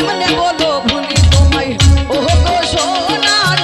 কেমনে বলো ভুলি তোমায়? ও গো সোনার